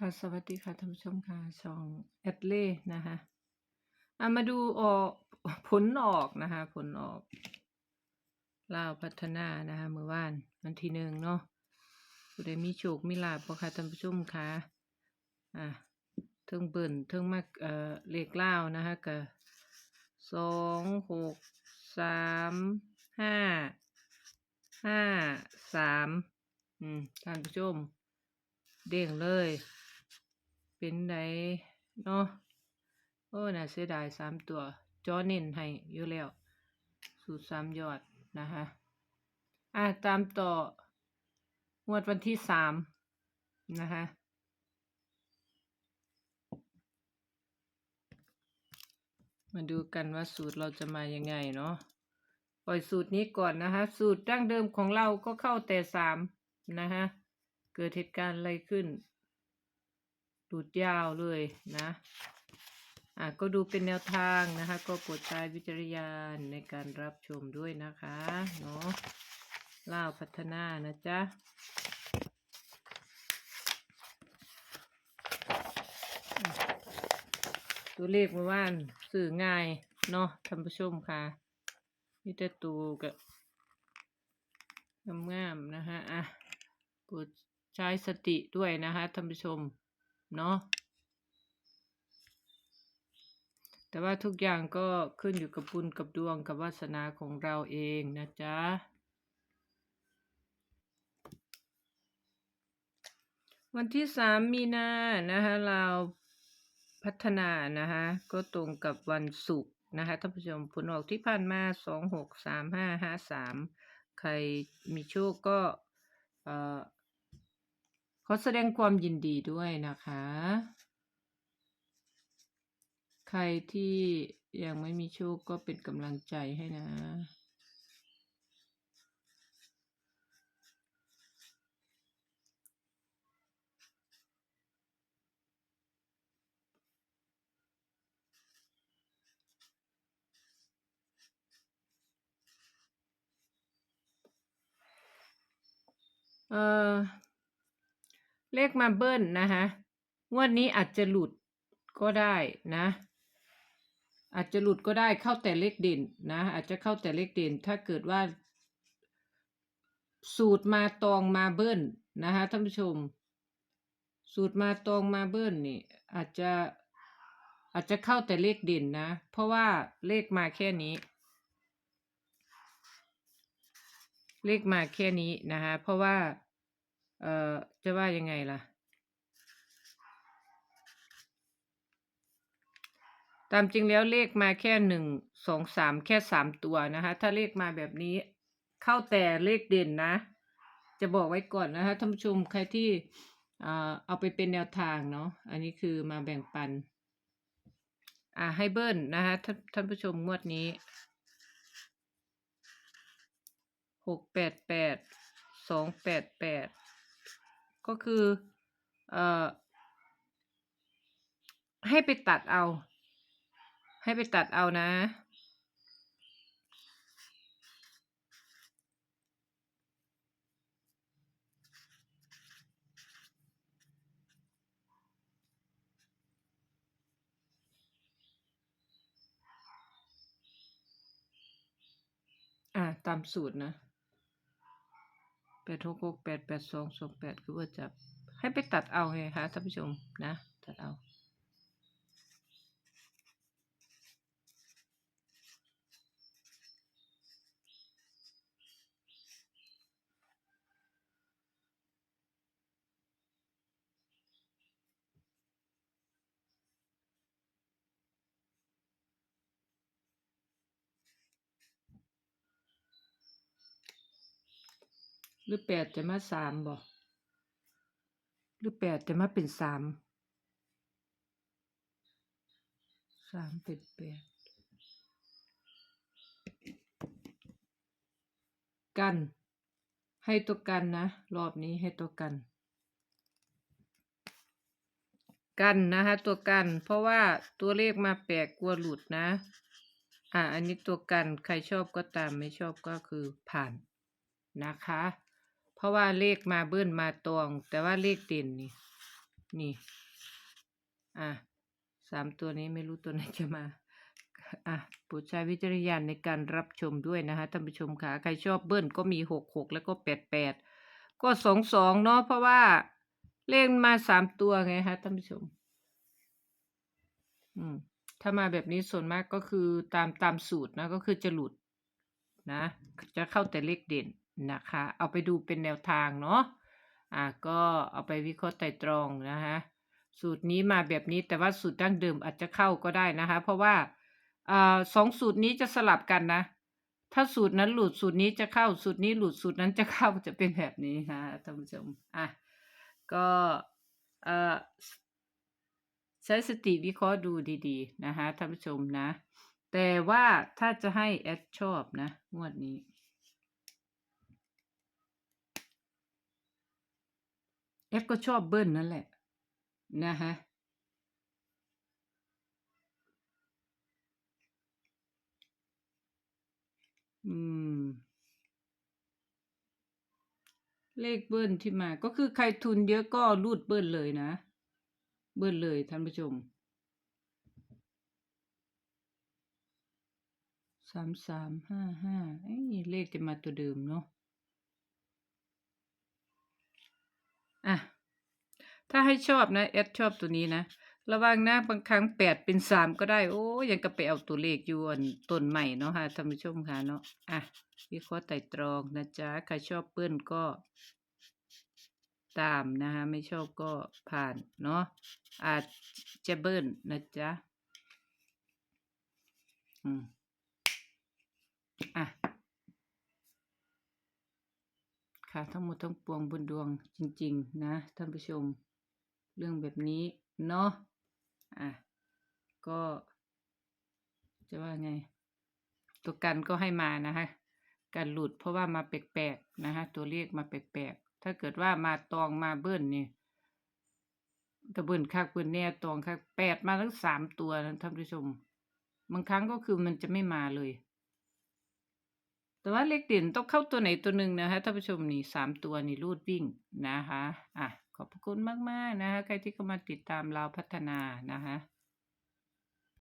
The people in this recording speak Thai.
ค่ะสวัสดีค่ะท่านผู้ชมค่ะช่องแอดเล่นะคะอะมาดูออกผลออกนะคะผลออกลาวพัฒนานะคะเมื่อวานวันที่หนึ่งเนาะผู้ใดมีโชคมีลาภบ่ค่ะท่านผู้ชมค่ะอะเทิงเบิ่นเทิงมาเอ่อเลขลาวนะคะก็สองหกสามห้าห้าสามอืมท่านผู้ชมเด้งเลย เป็นไดเนาะโอ้น่าเสียดายสามตัว จอเน้นให้อยู่แล้ว สูตรสามยอดนะคะอะตามต่องวดวันที่สามนะคะมาดูกันว่าสูตรเราจะมายังไงเนาะปล่อยสูตรนี้ก่อนนะคะ สูตรดั้งเดิมของเราก็เข้าแต่สามนะคะ เกิดเหตุการณ์อะไรขึ้น ดูดยาวเลยนะ อะก็ดูเป็นแนวทางนะคะ ก็โปรดใช้วิจารณญาณในการรับชมด้วยนะคะเนาะล่าพัฒนานะจ๊ะตัวเลขเมื่อวานสื่อง่ายเนาะท่านผู้ชมค่ะมีแต่ตัวกับงามๆนะคะอะโปรดใช้สติด้วยนะคะท่านผู้ชม เนาะแต่ว่าทุกอย่างก็ขึ้นอยู่กับบุญกับดวงกับวาสนาของเราเองนะจ๊ะวันที่สามมีนานะคะเราพัฒนานะคะก็ตรงกับวันศุกร์นะคะท่านผู้ชมผลออกที่ผ่านมาสองหกสามห้าห้าสามใครมีโชคก็เอ่อ ขอแสดงความยินดีด้วยนะคะ ใครที่ยังไม่มีโชคก็เป็นกำลังใจให้นะ เออ เลขมาเบิ้ลนะคะงวดนี้อาจจะหลุดก็ได้นะ อาจจะหลุดก็ได้เข้าแต่เลขเด่นนะ อาจจะเข้าแต่เลขเด่น ถ้าเกิดว่า สูตรมาตองมาเบิ้ลนะคะท่านผู้ชม สูตรมาตองมาเบิ้ลนี่ อาจจะอาจจะเข้าแต่เลขเด่นนะ เพราะว่าเลขมาแค่นี้ เลขมาแค่นี้นะคะเพราะว่า เอ่อจะว่ายังไงล่ะ ตามจริงแล้วเลขมาแค่หนึ่งสองสามแค่สามตัวนะคะ ถ้าเลขมาแบบนี้เข้าแต่เลขเด่นนะ จะบอกไว้ก่อนนะคะท่านผู้ชมใครที่อ่าเอาไปเป็นแนวทางเนาะอันนี้คือมาแบ่งปัน อ่าให้เบิ้ลนะคะท่านท่านผู้ชมงวดนี้หกแปดแปดสองแปดแปด ก็คือเอ่อให้ไปตัดเอา ให้ไปตัดเอานะ อ่าตามสูตรนะ แปดหกหกแปดแปดสองสองแปดคือว่าจับให้ไปตัดเอาไงคะท่านผู้ชมนะ ตัดเอา หรือแปดจะมาสามบ่หรือแปดจะมาเป็นสามสามเป็นแปดกัน ให้ตัวกันนะ รอบนี้ให้ตัวกัน กันนะคะตัวกัน เพราะว่าตัวเลขมาแปลกกลัวหลุดนะ อ่าอันนี้ตัวกันใครชอบก็ตามไม่ชอบก็คือผ่านนะคะ เพราะว่าเลขมาเบิ้ลมาตอง แต่ว่าเลขเด่นนี่ นี่ อะสามตัวนี้ไม่รู้ตัวไหนจะมา อะโปรดใช้วิจารณญาณในการรับชมด้วยนะคะท่านผู้ชมค่ะ ใครชอบเบิ้ลก็มีหกหกแล้วก็แปดแปดก็สองสองเนาะเพราะว่าเลขมาสามตัวไงคะท่านผู้ชม อืม ถ้ามาแบบนี้ส่วนมากก็คือตามตามสูตรนะ ก็คือจะหลุดนะ จะเข้าแต่เลขเด่น นะคะ เอาไปดูเป็นแนวทางเนาะอะก็เอาไปวิเคราะห์ไตร่ตรองนะคะสูตรนี้มาแบบนี้แต่ว่าสูตรดั้งเดิมอาจจะเข้าก็ได้นะคะ เพราะว่าอ่าสองสูตรนี้จะสลับกันนะ ถ้าสูตรนั้นหลุดสูตรนี้จะเข้าสูตรนี้หลุดสูตรนั้นจะเข้าจะเป็นแบบนี้นะท่านผู้ชมอะก็เอ่อใช้สติวิเคราะห์ดูดีๆนะคะท่านผู้ชมนะ แต่ว่าถ้าจะให้แอดชอบนะงวดนี้ แอดก็ชอบเบิ้ลนั่นแหละ นะคะอืม เลขเบิ้ลที่มา ก็คือใครทุนเยอะก็รูดเบิ้ลเลยนะ เบิ้ลเลยท่านผู้ชมสามสามห้าห้าเอ้เลขจะมาตัวเดิมเนาะ อะ ถ้าให้ชอบนะแอดชอบตัวนี้นะ ระวังนะบางครั้งแปดเป็นสามก็ได้ โอ้ยังก็ไปเอาตัวเลขอยู่อันต้นใหม่เนาะค่ะท่านผู้ชมค่ะเนาะ อะ วิเคราะห์ไต่ตรองนะจ๊ะ ใครชอบเปิ้ลก็ ตามนะคะ ไม่ชอบก็ผ่านเนาะ อาจจะเบิ้ลนะจ๊ะ อืม อะ ค่ะ ทั้งหมดทั้งปวงบนดวงจริง ๆ นะท่านผู้ชม เรื่องแบบนี้เนาะอะก็ จะว่าไง ตัวกันก็ให้มานะคะการหลุดเพราะว่ามาแปลกๆนะคะตัวเลขมาแปลกๆถ้าเกิดว่ามาตองมาเบิ้ลนี่กระเบิ้ลคักเบิ้ลแน่ตองคักแปดมาทั้งสามตัวนะท่านผู้ชม บางครั้งก็คือมันจะไม่มาเลย แต่ว่าเลขเด่นต้องเข้าตัวไหนตัวหนึ่งนะคะท่านผู้ชมนี่สามตัวนี่รูดวิ่งนะคะ อะ ขอบคุณมาก ๆ นะคะใครที่เข้ามาติดตามเราพัฒนานะคะ